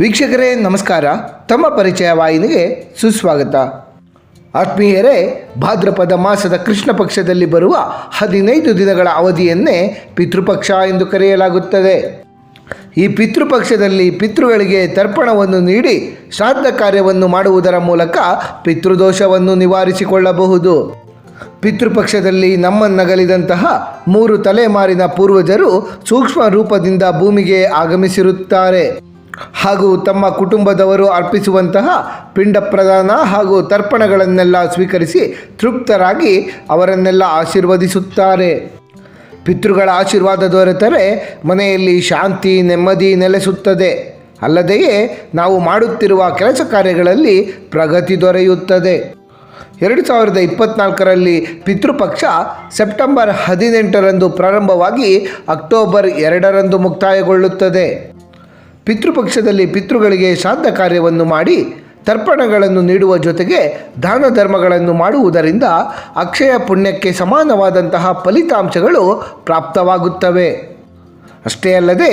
ವೀಕ್ಷಕರೇ, ನಮಸ್ಕಾರ. ತಮ್ಮ ಪರಿಚಯ ವಾಹಿನಿಗೆ ಸುಸ್ವಾಗತ. ಆತ್ಮೀಯರೇ, ಭಾದ್ರಪದ ಮಾಸದ ಕೃಷ್ಣ ಪಕ್ಷದಲ್ಲಿ ಬರುವ ಹದಿನೈದು ದಿನಗಳ ಅವಧಿಯನ್ನೇ ಪಿತೃಪಕ್ಷ ಎಂದು ಕರೆಯಲಾಗುತ್ತದೆ. ಈ ಪಿತೃಪಕ್ಷದಲ್ಲಿ ಪಿತೃಗಳಿಗೆ ತರ್ಪಣವನ್ನು ನೀಡಿ ಶ್ರಾದ್ದ ಕಾರ್ಯವನ್ನು ಮಾಡುವುದರ ಮೂಲಕ ಪಿತೃದೋಷವನ್ನು ನಿವಾರಿಸಿಕೊಳ್ಳಬಹುದು. ಪಿತೃಪಕ್ಷದಲ್ಲಿ ನಮ್ಮನ್ನಗಲಿದಂತಹ ಮೂರು ತಲೆಮಾರಿನ ಪೂರ್ವಜರು ಸೂಕ್ಷ್ಮ ರೂಪದಿಂದ ಭೂಮಿಗೆ ಆಗಮಿಸಿರುತ್ತಾರೆ. ಹಾಗೂ ತಮ್ಮ ಕುಟುಂಬದವರು ಅರ್ಪಿಸುವಂತಹ ಪಿಂಡ ಪ್ರದಾನ ಹಾಗೂ ತರ್ಪಣಗಳನ್ನೆಲ್ಲ ಸ್ವೀಕರಿಸಿ ತೃಪ್ತರಾಗಿ ಅವರನ್ನೆಲ್ಲ ಆಶೀರ್ವದಿಸುತ್ತಾರೆ. ಪಿತೃಗಳ ಆಶೀರ್ವಾದ ದೊರೆತರೆ ಮನೆಯಲ್ಲಿ ಶಾಂತಿ, ನೆಮ್ಮದಿ ನೆಲೆಸುತ್ತದೆ. ಅಲ್ಲದೆಯೇ ನಾವು ಮಾಡುತ್ತಿರುವ ಕೆಲಸ ಕಾರ್ಯಗಳಲ್ಲಿ ಪ್ರಗತಿ ದೊರೆಯುತ್ತದೆ. ಎರಡು ಸಾವಿರದ ಇಪ್ಪತ್ನಾಲ್ಕರಲ್ಲಿ ಪಿತೃಪಕ್ಷ ಸೆಪ್ಟೆಂಬರ್ ಹದಿನೆಂಟರಂದು ಪ್ರಾರಂಭವಾಗಿ ಅಕ್ಟೋಬರ್ ಎರಡರಂದು ಮುಕ್ತಾಯಗೊಳ್ಳುತ್ತದೆ. ಪಿತೃಪಕ್ಷದಲ್ಲಿ ಪಿತೃಗಳಿಗೆ ಶ್ರಾದ್ದ ಕಾರ್ಯವನ್ನು ಮಾಡಿ ತರ್ಪಣಗಳನ್ನು ನೀಡುವ ಜೊತೆಗೆ ದಾನ ಧರ್ಮಗಳನ್ನು ಮಾಡುವುದರಿಂದ ಅಕ್ಷಯ ಪುಣ್ಯಕ್ಕೆ ಸಮಾನವಾದಂತಹ ಫಲಿತಾಂಶಗಳು ಪ್ರಾಪ್ತವಾಗುತ್ತವೆ. ಅಷ್ಟೇ ಅಲ್ಲದೆ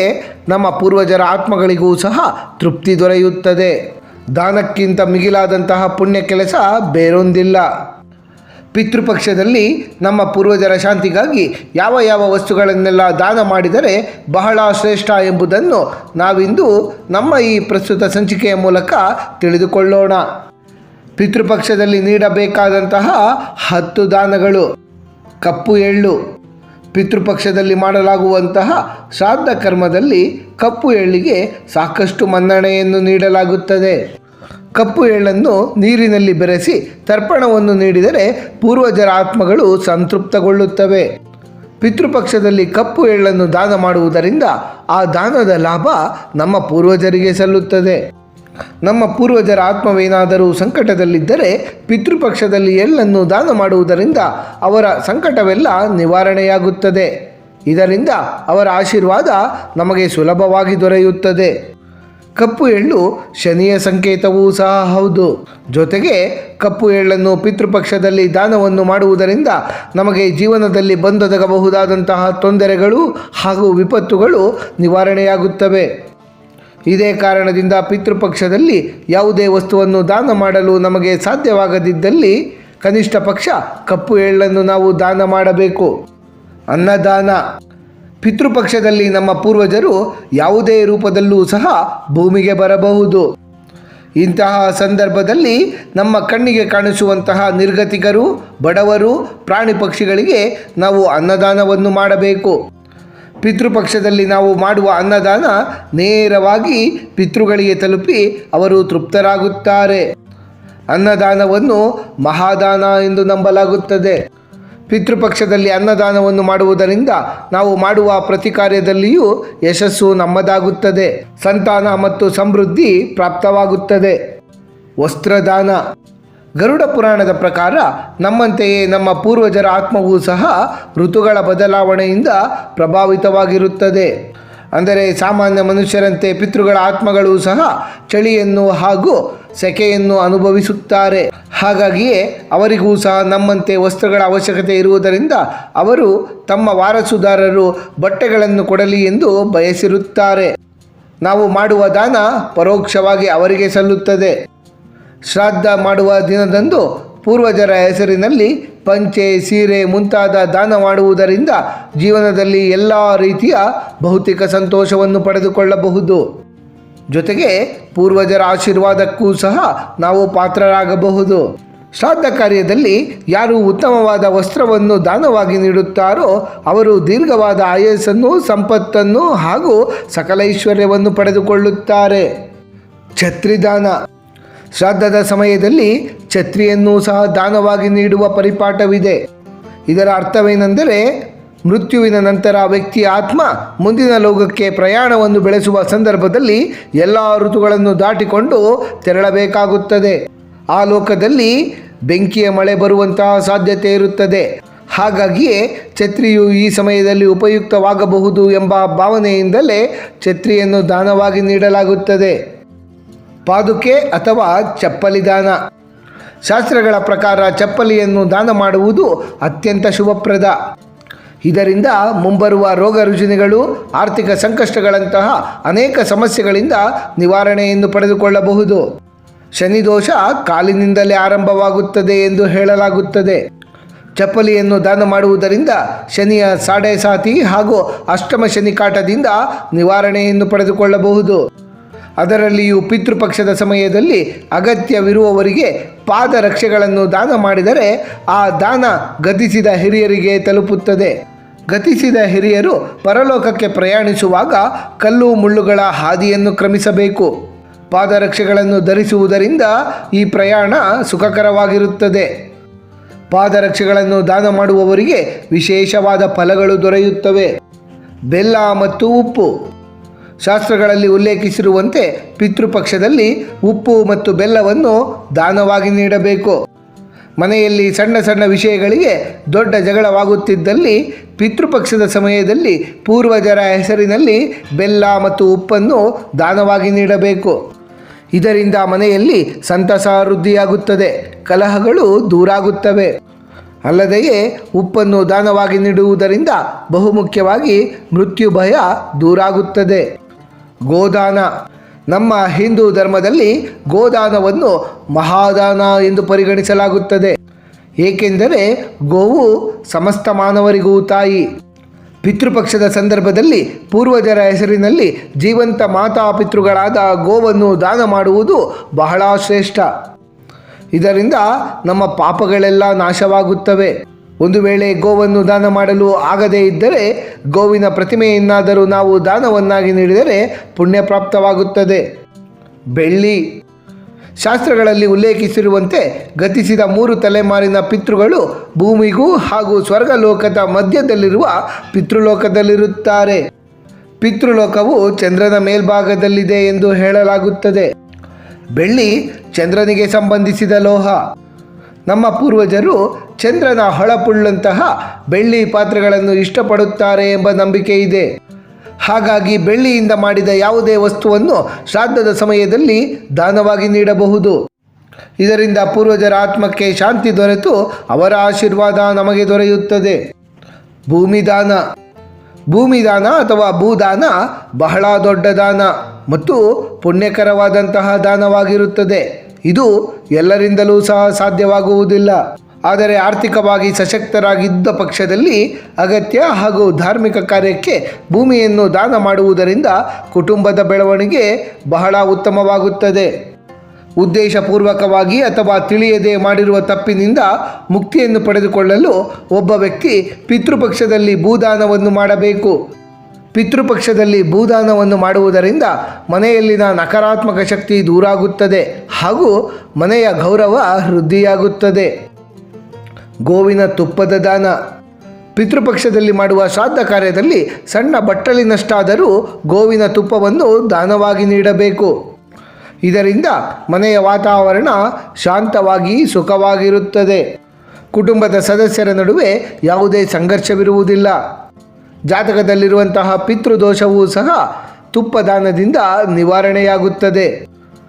ನಮ್ಮ ಪೂರ್ವಜರ ಆತ್ಮಗಳಿಗೂ ಸಹ ತೃಪ್ತಿ ದೊರೆಯುತ್ತದೆ. ದಾನಕ್ಕಿಂತ ಮಿಗಿಲಾದಂತಹ ಪುಣ್ಯ ಕೆಲಸ ಬೇರೊಂದಿಲ್ಲ. ಪಿತೃಪಕ್ಷದಲ್ಲಿ ನಮ್ಮ ಪೂರ್ವಜರ ಶಾಂತಿಗಾಗಿ ಯಾವ ಯಾವ ವಸ್ತುಗಳನ್ನೆಲ್ಲ ದಾನ ಮಾಡಿದರೆ ಬಹಳ ಶ್ರೇಷ್ಠ ಎಂಬುದನ್ನು ನಾವಿಂದು ನಮ್ಮ ಈ ಪ್ರಸ್ತುತ ಸಂಚಿಕೆಯ ಮೂಲಕ ತಿಳಿದುಕೊಳ್ಳೋಣ. ಪಿತೃಪಕ್ಷದಲ್ಲಿ ನೀಡಬೇಕಾದಂತಹ ಹತ್ತು ದಾನಗಳು. ಕಪ್ಪು ಎಳ್ಳು. ಪಿತೃಪಕ್ಷದಲ್ಲಿ ಮಾಡಲಾಗುವಂತಹ ಶ್ರಾದ್ದ ಕರ್ಮದಲ್ಲಿ ಕಪ್ಪು ಎಳ್ಳಿಗೆ ಸಾಕಷ್ಟು ಮನ್ನಣೆಯನ್ನು ನೀಡಲಾಗುತ್ತದೆ. ಕಪ್ಪು ಎಳ್ಳನ್ನು ನೀರಿನಲ್ಲಿ ಬೆರೆಸಿ ತರ್ಪಣವನ್ನು ನೀಡಿದರೆ ಪೂರ್ವಜರ ಆತ್ಮಗಳು ಸಂತೃಪ್ತಗೊಳ್ಳುತ್ತವೆ. ಪಿತೃಪಕ್ಷದಲ್ಲಿ ಕಪ್ಪು ಎಳ್ಳನ್ನು ದಾನ ಮಾಡುವುದರಿಂದ ಆ ದಾನದ ಲಾಭ ನಮ್ಮ ಪೂರ್ವಜರಿಗೆ ಸಲ್ಲುತ್ತದೆ. ನಮ್ಮ ಪೂರ್ವಜರ ಆತ್ಮವೇನಾದರೂ ಸಂಕಟದಲ್ಲಿದ್ದರೆ ಪಿತೃಪಕ್ಷದಲ್ಲಿ ಎಳ್ಳನ್ನು ದಾನ ಮಾಡುವುದರಿಂದ ಅವರ ಸಂಕಟವೆಲ್ಲ ನಿವಾರಣೆಯಾಗುತ್ತದೆ. ಇದರಿಂದ ಅವರ ಆಶೀರ್ವಾದ ನಮಗೆ ಸುಲಭವಾಗಿ ದೊರೆಯುತ್ತದೆ. ಕಪ್ಪು ಎಳ್ಳು ಶನಿಯ ಸಂಕೇತವೂ ಸಹ ಹೌದು. ಜೊತೆಗೆ ಕಪ್ಪು ಎಳ್ಳನ್ನು ಪಿತೃಪಕ್ಷದಲ್ಲಿ ದಾನವನ್ನು ಮಾಡುವುದರಿಂದ ನಮಗೆ ಜೀವನದಲ್ಲಿ ಬಂದೊದಗಬಹುದಾದಂತಹ ತೊಂದರೆಗಳು ಹಾಗೂ ವಿಪತ್ತುಗಳು ನಿವಾರಣೆಯಾಗುತ್ತವೆ. ಇದೇ ಕಾರಣದಿಂದ ಪಿತೃಪಕ್ಷದಲ್ಲಿ ಯಾವುದೇ ವಸ್ತುವನ್ನು ದಾನ ಮಾಡಲು ನಮಗೆ ಸಾಧ್ಯವಾಗದಿದ್ದಲ್ಲಿ ಕನಿಷ್ಠ ಪಕ್ಷ ಕಪ್ಪು ಎಳ್ಳನ್ನು ನಾವು ದಾನ ಮಾಡಬೇಕು. ಅನ್ನದಾನ. ಪಿತೃಪಕ್ಷದಲ್ಲಿ ನಮ್ಮ ಪೂರ್ವಜರು ಯಾವುದೇ ರೂಪದಲ್ಲೂ ಸಹ ಭೂಮಿಗೆ ಬರಬಹುದು. ಇಂತಹ ಸಂದರ್ಭದಲ್ಲಿ ನಮ್ಮ ಕಣ್ಣಿಗೆ ಕಾಣಿಸುವಂತಹ ನಿರ್ಗತಿಕರು, ಬಡವರು, ಪ್ರಾಣಿ ಪಕ್ಷಿಗಳಿಗೆ ನಾವು ಅನ್ನದಾನವನ್ನು ಮಾಡಬೇಕು. ಪಿತೃಪಕ್ಷದಲ್ಲಿ ನಾವು ಮಾಡುವ ಅನ್ನದಾನ ನೇರವಾಗಿ ಪಿತೃಗಳಿಗೆ ತಲುಪಿ ಅವರು ತೃಪ್ತರಾಗುತ್ತಾರೆ. ಅನ್ನದಾನವನ್ನು ಮಹಾದಾನ ಎಂದು ನಂಬಲಾಗುತ್ತದೆ. ಪಿತೃಪಕ್ಷದಲ್ಲಿ ಅನ್ನದಾನವನ್ನು ಮಾಡುವುದರಿಂದ ನಾವು ಮಾಡುವ ಪ್ರತಿ ಕಾರ್ಯದಲ್ಲಿಯೂ ಯಶಸ್ಸು ನಮ್ಮದಾಗುತ್ತದೆ. ಸಂತಾನ ಮತ್ತು ಸಮೃದ್ಧಿ ಪ್ರಾಪ್ತವಾಗುತ್ತದೆ. ವಸ್ತ್ರದಾನ. ಗರುಡ ಪುರಾಣದ ಪ್ರಕಾರ ನಮ್ಮಂತೆಯೇ ನಮ್ಮ ಪೂರ್ವಜರ ಆತ್ಮವೂ ಸಹ ಋತುಗಳ ಬದಲಾವಣೆಯಿಂದ ಪ್ರಭಾವಿತವಾಗಿರುತ್ತದೆ. ಅಂದರೆ ಸಾಮಾನ್ಯ ಮನುಷ್ಯರಂತೆ ಪಿತೃಗಳ ಆತ್ಮಗಳು ಸಹ ಚಳಿಯನ್ನು ಹಾಗೂ ಸೆಕೆಯನ್ನು ಅನುಭವಿಸುತ್ತಾರೆ. ಹಾಗಾಗಿಯೇ ಅವರಿಗೂ ಸಹ ನಮ್ಮಂತೆ ವಸ್ತ್ರಗಳ ಅವಶ್ಯಕತೆ ಇರುವುದರಿಂದ ಅವರು ತಮ್ಮ ವಾರಸುದಾರರು ಬಟ್ಟೆಗಳನ್ನು ಕೊಡಲಿ ಎಂದು ಬಯಸಿರುತ್ತಾರೆ. ನಾವು ಮಾಡುವ ದಾನ ಪರೋಕ್ಷವಾಗಿ ಅವರಿಗೆ ಸಲ್ಲುತ್ತದೆ. ಶ್ರಾದ್ದ ಮಾಡುವ ದಿನದಂದು ಪೂರ್ವಜರ ಹೆಸರಿನಲ್ಲಿ ಪಂಚೆ, ಸೀರೆ ಮುಂತಾದ ದಾನ ಮಾಡುವುದರಿಂದ ಜೀವನದಲ್ಲಿ ಎಲ್ಲ ರೀತಿಯ ಭೌತಿಕ ಸಂತೋಷವನ್ನು ಪಡೆದುಕೊಳ್ಳಬಹುದು. ಜೊತೆಗೆ ಪೂರ್ವಜರ ಆಶೀರ್ವಾದಕ್ಕೂ ಸಹ ನಾವು ಪಾತ್ರರಾಗಬಹುದು. ಶ್ರಾದ್ದ ಕಾರ್ಯದಲ್ಲಿ ಯಾರು ಉತ್ತಮವಾದ ವಸ್ತ್ರವನ್ನು ದಾನವಾಗಿ ನೀಡುತ್ತಾರೋ ಅವರು ದೀರ್ಘವಾದ ಆಯಸ್ಸನ್ನು, ಸಂಪತ್ತನ್ನು ಹಾಗೂ ಸಕಲ ಐಶ್ವರ್ಯವನ್ನು ಪಡೆದುಕೊಳ್ಳುತ್ತಾರೆ. ಛತ್ರಿದಾನ. ಶ್ರಾದ್ದದ ಸಮಯದಲ್ಲಿ ಛತ್ರಿಯನ್ನು ಸಹ ದಾನವಾಗಿ ನೀಡುವ ಪರಿಪಾಠವಿದೆ. ಇದರ ಅರ್ಥವೇನೆಂದರೆ ಮೃತ್ಯುವಿನ ನಂತರ ವ್ಯಕ್ತಿಯ ಆತ್ಮ ಮುಂದಿನ ಲೋಕಕ್ಕೆ ಪ್ರಯಾಣವನ್ನು ಬೆಳೆಸುವ ಸಂದರ್ಭದಲ್ಲಿ ಎಲ್ಲ ಋತುಗಳನ್ನು ದಾಟಿಕೊಂಡು ತೆರಳಬೇಕಾಗುತ್ತದೆ. ಆ ಲೋಕದಲ್ಲಿ ಬೆಂಕಿಯ ಮಳೆ ಬರುವಂತಹ ಸಾಧ್ಯತೆ ಇರುತ್ತದೆ. ಹಾಗಾಗಿಯೇ ಛತ್ರಿಯು ಈ ಸಮಯದಲ್ಲಿ ಉಪಯುಕ್ತವಾಗಬಹುದು ಎಂಬ ಭಾವನೆಯಿಂದಲೇ ಛತ್ರಿಯನ್ನು ದಾನವಾಗಿ ನೀಡಲಾಗುತ್ತದೆ. ಪಾದುಕೆ ಅಥವಾ ಚಪ್ಪಲಿ ದಾನ. ಶಾಸ್ತ್ರಗಳ ಪ್ರಕಾರ ಚಪ್ಪಲಿಯನ್ನು ದಾನ ಮಾಡುವುದು ಅತ್ಯಂತ ಶುಭಪ್ರದ. ಇದರಿಂದ ಮುಂಬರುವ ರೋಗ ರುಜಿನಗಳು, ಆರ್ಥಿಕ ಸಂಕಷ್ಟಗಳಂತಹ ಅನೇಕ ಸಮಸ್ಯೆಗಳಿಂದ ನಿವಾರಣೆಯನ್ನು ಪಡೆದುಕೊಳ್ಳಬಹುದು. ಶನಿ ದೋಷ ಕಾಲಿನಿಂದಲೇ ಆರಂಭವಾಗುತ್ತದೆ ಎಂದು ಹೇಳಲಾಗುತ್ತದೆ. ಚಪ್ಪಲಿಯನ್ನು ದಾನ ಮಾಡುವುದರಿಂದ ಶನಿಯ ಸಾಡೆ ಸಾತಿ ಹಾಗೂ ಅಷ್ಟಮ ಶನಿ ಕಾಟದಿಂದ ನಿವಾರಣೆಯನ್ನು ಪಡೆದುಕೊಳ್ಳಬಹುದು. ಅದರಲ್ಲಿಯೂ ಪಿತೃಪಕ್ಷದ ಸಮಯದಲ್ಲಿ ಅಗತ್ಯವಿರುವವರಿಗೆ ಪಾದರಕ್ಷೆಗಳನ್ನು ದಾನ ಮಾಡಿದರೆ ಆ ದಾನ ಗತಿಸಿದ ಹಿರಿಯರಿಗೆ ತಲುಪುತ್ತದೆ. ಗತಿಸಿದ ಹಿರಿಯರು ಪರಲೋಕಕ್ಕೆ ಪ್ರಯಾಣಿಸುವಾಗ ಕಲ್ಲು ಮುಳ್ಳುಗಳ ಹಾದಿಯನ್ನು ಕ್ರಮಿಸಬೇಕು. ಪಾದರಕ್ಷೆಗಳನ್ನು ಧರಿಸುವುದರಿಂದ ಈ ಪ್ರಯಾಣ ಸುಖಕರವಾಗಿರುತ್ತದೆ. ಪಾದರಕ್ಷೆಗಳನ್ನು ದಾನ ಮಾಡುವವರಿಗೆ ವಿಶೇಷವಾದ ಫಲಗಳು ದೊರೆಯುತ್ತವೆ. ಬೆಲ್ಲ ಮತ್ತು ಉಪ್ಪು. ಶಾಸ್ತ್ರಗಳಲ್ಲಿ ಉಲ್ಲೇಖಿಸಿರುವಂತೆ ಪಿತೃಪಕ್ಷದಲ್ಲಿ ಉಪ್ಪು ಮತ್ತು ಬೆಲ್ಲವನ್ನು ದಾನವಾಗಿ ನೀಡಬೇಕು. ಮನೆಯಲ್ಲಿ ಸಣ್ಣ ಸಣ್ಣ ವಿಷಯಗಳಿಗೆ ದೊಡ್ಡ ಜಗಳವಾಗುತ್ತಿದ್ದಲ್ಲಿ ಪಿತೃಪಕ್ಷದ ಸಮಯದಲ್ಲಿ ಪೂರ್ವಜರ ಹೆಸರಿನಲ್ಲಿ ಬೆಲ್ಲ ಮತ್ತು ಉಪ್ಪನ್ನು ದಾನವಾಗಿ ನೀಡಬೇಕು. ಇದರಿಂದ ಮನೆಯಲ್ಲಿ ಸಂತಸ ವೃದ್ಧಿಯಾಗುತ್ತದೆ, ಕಲಹಗಳು ದೂರಾಗುತ್ತವೆ. ಅಲ್ಲದೆಯೇ ಉಪ್ಪನ್ನು ದಾನವಾಗಿ ನೀಡುವುದರಿಂದ ಬಹುಮುಖ್ಯವಾಗಿ ಮೃತ್ಯು ಭಯ ದೂರಾಗುತ್ತದೆ. ಗೋದಾನ. ನಮ್ಮ ಹಿಂದೂ ಧರ್ಮದಲ್ಲಿ ಗೋದಾನವನ್ನು ಮಹಾದಾನ ಎಂದು ಪರಿಗಣಿಸಲಾಗುತ್ತದೆ. ಏಕೆಂದರೆ ಗೋವು ಸಮಸ್ತ ಮಾನವರಿಗೂ ತಾಯಿ. ಪಿತೃಪಕ್ಷದ ಸಂದರ್ಭದಲ್ಲಿ ಪೂರ್ವಜರ ಹೆಸರಿನಲ್ಲಿ ಜೀವಂತ ಮಾತಾ ಪಿತೃಗಳಾದ ಗೋವನ್ನು ದಾನ ಮಾಡುವುದು ಬಹಳ ಶ್ರೇಷ್ಠ. ಇದರಿಂದ ನಮ್ಮ ಪಾಪಗಳೆಲ್ಲ ನಾಶವಾಗುತ್ತವೆ. ಒಂದು ವೇಳೆ ಗೋವನ್ನು ದಾನ ಮಾಡಲು ಆಗದೇ ಇದ್ದರೆ ಗೋವಿನ ಪ್ರತಿಮೆಯನ್ನಾದರೂ ನಾವು ದಾನವನ್ನಾಗಿ ನೀಡಿದರೆ ಪುಣ್ಯ ಪ್ರಾಪ್ತವಾಗುತ್ತದೆ ಬೆಳ್ಳಿ. ಶಾಸ್ತ್ರಗಳಲ್ಲಿ ಉಲ್ಲೇಖಿಸಿರುವಂತೆ ಗತಿಸಿದ ಮೂರು ತಲೆಮಾರಿನ ಪಿತೃಗಳು ಭೂಮಿಗೂ ಹಾಗೂ ಸ್ವರ್ಗಲೋಕದ ಮಧ್ಯದಲ್ಲಿರುವ ಪಿತೃಲೋಕದಲ್ಲಿರುತ್ತಾರೆ. ಪಿತೃಲೋಕವು ಚಂದ್ರನ ಮೇಲ್ಭಾಗದಲ್ಲಿದೆ ಎಂದು ಹೇಳಲಾಗುತ್ತದೆ. ಬೆಳ್ಳಿ ಚಂದ್ರನಿಗೆ ಸಂಬಂಧಿಸಿದ ಲೋಹ. ನಮ್ಮ ಪೂರ್ವಜರು ಚಂದ್ರನ ಹೊಳಪುಳ್ಳಂತಹ ಬೆಳ್ಳಿ ಪಾತ್ರೆಗಳನ್ನು ಇಷ್ಟಪಡುತ್ತಾರೆ ಎಂಬ ನಂಬಿಕೆ ಇದೆ. ಹಾಗಾಗಿ ಬೆಳ್ಳಿಯಿಂದ ಮಾಡಿದ ಯಾವುದೇ ವಸ್ತುವನ್ನು ಶ್ರಾದ್ದದ ಸಮಯದಲ್ಲಿ ದಾನವಾಗಿ ನೀಡಬಹುದು. ಇದರಿಂದ ಪೂರ್ವಜರ ಆತ್ಮಕ್ಕೆ ಶಾಂತಿ ದೊರೆತು ಅವರ ಆಶೀರ್ವಾದ ನಮಗೆ ದೊರೆಯುತ್ತದೆ. ಭೂಮಿದಾನ. ಭೂಮಿದಾನ ಅಥವಾ ಭೂದಾನ ಬಹಳ ದೊಡ್ಡ ದಾನ ಮತ್ತು ಪುಣ್ಯಕರವಾದಂತಹ ದಾನವಾಗಿರುತ್ತದೆ. ಇದು ಎಲ್ಲರಿಂದಲೂ ಸಹ ಸಾಧ್ಯವಾಗುವುದಿಲ್ಲ. ಆದರೆ ಆರ್ಥಿಕವಾಗಿ ಸಶಕ್ತರಾಗಿದ್ದ ಪಕ್ಷದಲ್ಲಿ ಅಗತ್ಯ ಹಾಗೂ ಧಾರ್ಮಿಕ ಕಾರ್ಯಕ್ಕೆ ಭೂಮಿಯನ್ನು ದಾನ ಮಾಡುವುದರಿಂದ ಕುಟುಂಬದ ಬೆಳವಣಿಗೆ ಬಹಳ ಉತ್ತಮವಾಗುತ್ತದೆ. ಉದ್ದೇಶಪೂರ್ವಕವಾಗಿ ಅಥವಾ ತಿಳಿಯದೆ ಮಾಡಿರುವ ತಪ್ಪಿನಿಂದ ಮುಕ್ತಿಯನ್ನು ಪಡೆದುಕೊಳ್ಳಲು ಒಬ್ಬ ವ್ಯಕ್ತಿ ಪಿತೃಪಕ್ಷದಲ್ಲಿ ಭೂದಾನವನ್ನು ಮಾಡಬೇಕು. ಪಿತೃಪಕ್ಷದಲ್ಲಿ ಭೂದಾನವನ್ನು ಮಾಡುವುದರಿಂದ ಮನೆಯಲ್ಲಿನ ನಕಾರಾತ್ಮಕ ಶಕ್ತಿ ದೂರಾಗುತ್ತದೆ ಹಾಗೂ ಮನೆಯ ಗೌರವ ವೃದ್ಧಿಯಾಗುತ್ತದೆ. ಗೋವಿನ ತುಪ್ಪದ ದಾನ. ಪಿತೃಪಕ್ಷದಲ್ಲಿ ಮಾಡುವ ಶ್ರಾದ್ದ ಕಾರ್ಯದಲ್ಲಿ ಸಣ್ಣ ಬಟ್ಟಲಿನಷ್ಟಾದರೂ ಗೋವಿನ ತುಪ್ಪವನ್ನು ದಾನವಾಗಿ ನೀಡಬೇಕು. ಇದರಿಂದ ಮನೆಯ ವಾತಾವರಣ ಶಾಂತವಾಗಿ ಸುಖವಾಗಿರುತ್ತದೆ. ಕುಟುಂಬದ ಸದಸ್ಯರ ನಡುವೆ ಯಾವುದೇ ಸಂಘರ್ಷವಿರುವುದಿಲ್ಲ. ಜಾತಕದಲ್ಲಿರುವಂತಹ ಪಿತೃದೋಷವೂ ಸಹ ತುಪ್ಪದಾನದಿಂದ ನಿವಾರಣೆಯಾಗುತ್ತದೆ.